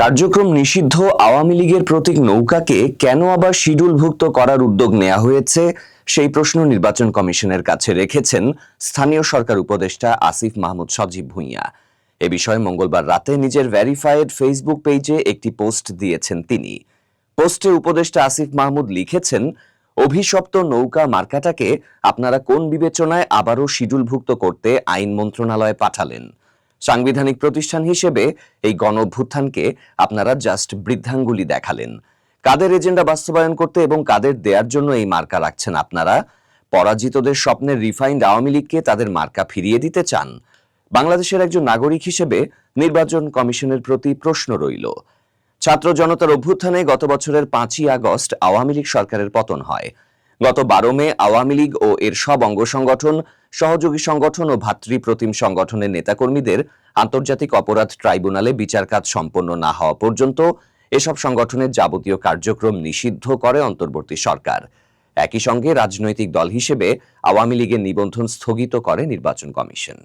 কার্যক্রম নিষিদ্ধ আওয়ামী লীগের প্রতীক নৌকাকে কেন আবার শিডিউলভুক্ত করার উদ্যোগ নেওয়া হয়েছে, সেই প্রশ্ন নির্বাচন কমিশনের কাছে রেখেছেন স্থানীয় সরকার উপদেষ্টা আসিফ মাহমুদ সজীব ভুঁইয়া। এ বিষয়ে মঙ্গলবার রাতে নিজের ভেরিফাইড ফেসবুক পেজে একটি পোস্ট দিয়েছেন তিনি। পোস্টে উপদেষ্টা আসিফ মাহমুদ লিখেছেন, অভিশপ্ত নৌকা মার্কাটাকে আপনারা কোন বিবেচনায় আবারও শিডিউলভুক্ত করতে আইন মন্ত্রণালয়ে পাঠালেন? সাংবিধানিক প্রতিষ্ঠান হিসেবে এই গণ অভ্যুত্থানকে আপনারা জাস্ট বৃদ্ধাঙ্গুলি দেখালেন। কাদের এজেন্ডা বাস্তবায়ন করতে এবং কাদের দেওয়ার জন্য এই মার্কা রাখছেন আপনারা? পরাজিতদের স্বপ্নের রিফাইন্ড আওয়ামী লীগকে তাদের মার্কা ফিরিয়ে দিতে চান? বাংলাদেশের একজন নাগরিক হিসেবে নির্বাচন কমিশনের প্রতি প্রশ্ন রইল। ছাত্র জনতার অভ্যুত্থানে গত বছরের পাঁচই আগস্ট আওয়ামী লীগ সরকারের পতন হয়। গত বারো মে আওয়ামী লীগ ও এর সব অঙ্গ সংগঠন সহযোগী সংগঠন ও ভাতৃপ্রতিম সংগঠনের নেতাকর্মীদের আন্তর্জাতিক অপরাধ ট্রাইব্যুনালে বিচার কাজ সম্পন্ন না হওয়া পর্যন্ত এসব সংগঠনের যাবতীয় কার্যক্রম নিষিদ্ধ করে অন্তর্বর্তী সরকার। একই সঙ্গে রাজনৈতিক দল হিসেবে আওয়ামী লীগের নিবন্ধন স্থগিত করে নির্বাচন কমিশন।